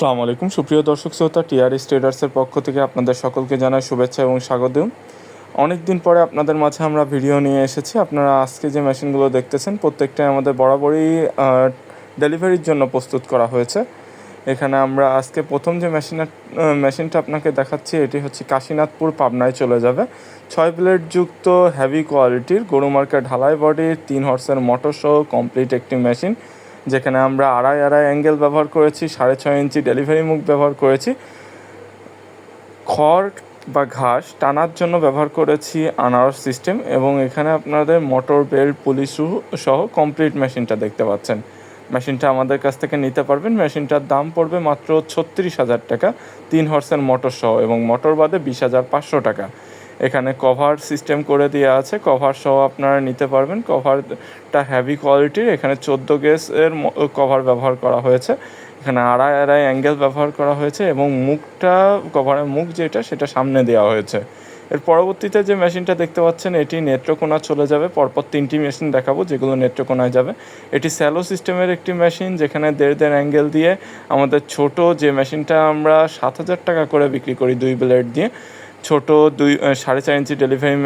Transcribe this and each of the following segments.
আসসালামু আলাইকুম। সুপ্রিয় দর্শক শ্রোতা টিআর স্টেডার্সের পক্ষ থেকে আপনাদের সকলকে জানাই শুভেচ্ছা এবং স্বাগত অনেক দিন পরে আপনাদের মাঝে আমরা ভিডিও নিয়ে এসেছি। আপনারা আজকে যে মেশিনগুলো দেখতেছেন, প্রত্যেকটাই আমাদের বরাবরই ডেলিভারির জন্য প্রস্তুত করা হয়েছে। এখানে আমরা আজকে প্রথম যে মেশিনের মেশিনটা আপনাকে দেখাচ্ছি, এটি হচ্ছে কাশীনাথপুর পাবনায় চলে যাবে। ছয় ব্লেড যুক্ত হেভি কোয়ালিটির গরু মার্কা ঢালাই বডির তিন হর্সের মোটর সহ কমপ্লিট একটি মেশিন। যেখানে আমরা আড়াই আড়াই অ্যাঙ্গেল ব্যবহার করেছি, সাড়ে ছয় ইঞ্চি ডেলিভারি মুখ ব্যবহার করেছি। খড় বা ঘাস টানার জন্য ব্যবহার করেছি আনারস সিস্টেম এবং এখানে আপনাদের মোটর বেল্ট পুলিশ সহ কমপ্লিট মেশিনটা দেখতে পাচ্ছেন। মেশিনটা আমাদের কাছ থেকে নিতে পারবেন। মেশিনটার দাম পড়বে মাত্র ছত্রিশ হাজার টাকা, তিন হর্সের মোটর সহ এবং মোটর বাদে বিশ হাজার পাঁচশো টাকা। এখানে কভার সিস্টেম করে দেওয়া আছে। কভার সহ আপনারা নিতে পারবেন। কভারটা হ্যাভি কোয়ালিটির এখানে চোদ্দ গেসের কভার ব্যবহার করা হয়েছে। এখানে আড়াই আড়াই অ্যাঙ্গেল ব্যবহার করা হয়েছে এবং মুখটা কভারের মুখ যেটা, সেটা সামনে দেওয়া হয়েছে। এর পরবর্তীতে যে মেশিনটা দেখতে পাচ্ছেন, এটি নেত্রকোনা চলে যাবে। পরপর তিনটি মেশিন দেখাবো, যেগুলো নেত্রকোনায় যাবে। এটি স্যালো সিস্টেমের একটি মেশিন যেখানে দেড় দেড় অ্যাঙ্গেল দিয়ে আমাদের ছোট যে মেশিনটা আমরা সাত হাজার টাকা করে বিক্রি করি দুই ব্লেড দিয়ে ছোট দুই সাড়ে চার ইঞ্চি ডেলিভারি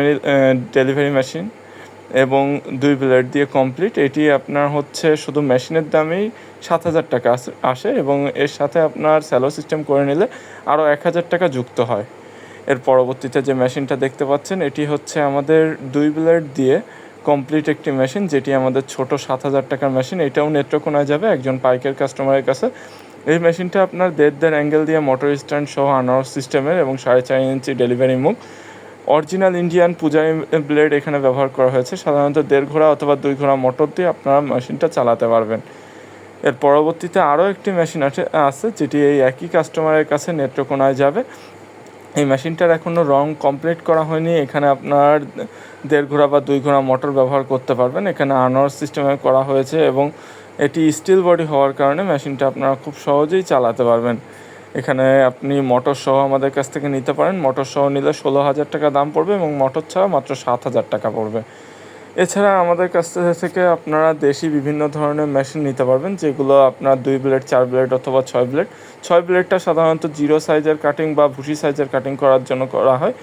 ডেলিভারি মেশিন এবং দুই ব্লেড দিয়ে কমপ্লিট এটি আপনার হচ্ছে শুধু মেশিনের দামেই সাত হাজার টাকা আসে এবং এর সাথে আপনার স্যালো সিস্টেম করে নিলে আরও এক হাজার টাকা যুক্ত হয়। এর পরবর্তীতে যে মেশিনটা দেখতে পাচ্ছেন, এটি হচ্ছে আমাদের দুই ব্লেড দিয়ে কমপ্লিট একটি মেশিন যেটি আমাদের ছোট সাত হাজার টাকার মেশিন এটাও নেত্রকোনায় যাবে একজন পাইকের কাস্টমারের কাছে। এই মেশিনটা আপনার দেড় দেড় অ্যাঙ্গেল দিয়ে মোটর স্ট্যান্ড সহ আনারস সিস্টেমের এবং সাড়ে চার ইঞ্চি ডেলিভারি মুখ। অরিজিনাল ইন্ডিয়ান পূজারি ব্লেড এখানে ব্যবহার করা হয়েছে। সাধারণত দেড় ঘোড়া অথবা দুই ঘোড়া মোটর দিয়ে আপনারা মেশিনটা চালাতে পারবেন। এর পরবর্তীতে আরও একটি মেশিন আছে আছে যেটি এই একই কাস্টমারের কাছে নেত্রকোনায় যাবে। এই মেশিনটার এখনও রং কমপ্লিট করা হয়নি। এখানে আপনার দেড় ঘোড়া বা দুই ঘোড়া মোটর ব্যবহার করতে পারবেন। এখানে আনারস সিস্টেমে করা হয়েছে এবং এটি স্টিল বডি হওয়ার কারণে মেশিনটা আপনারা খুব সহজেই চালাতে পারবেন। এখানে আপনি মোটর সহ আমাদের কাছ থেকে নিতে পারেন। মোটর সহ নিলে ষোলো হাজার টাকা দাম পড়বে এবং মোটর ছাড়া মাত্র সাত হাজার টাকা পড়বে। এছাড়া আমাদের কাছ থেকে আপনারা দেশি বিভিন্ন ধরনের মেশিন নিতে পারবেন, যেগুলো আপনার দুই ব্লেড চার ব্লেড অথবা ছয় ব্লেড ছয় ব্লেডটা সাধারণত জিরো সাইজের কাটিং বা ভুসি সাইজের কাটিং করার জন্য করা হয়।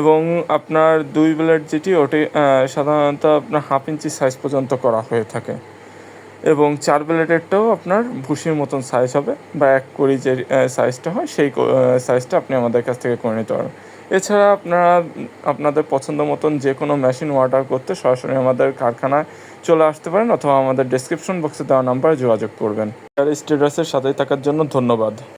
এবং আপনার দুই ব্লেড যেটি, ওটি সাধারণত আপনার হাফ ইঞ্চি সাইজ পর্যন্ত করা হয়ে থাকে। এবং চার প্লেটেরটাও আপনার ভুসির মতন সাইজ হবে বা এক করি যে সাইজটা হয়, সেই সাইজটা আপনি আমাদের কাছ থেকে করে নিতে পারবেন। এছাড়া আপনারা, আপনাদের পছন্দ মতন যে কোনো মেশিন অর্ডার করতে সরাসরি আমাদের কারখানায় চলে আসতে পারেন অথবা আমাদের ডিসক্রিপশন বক্সে দেওয়া নাম্বারে যোগাযোগ করবেন। স্টেটাসের সাথে থাকার জন্য ধন্যবাদ।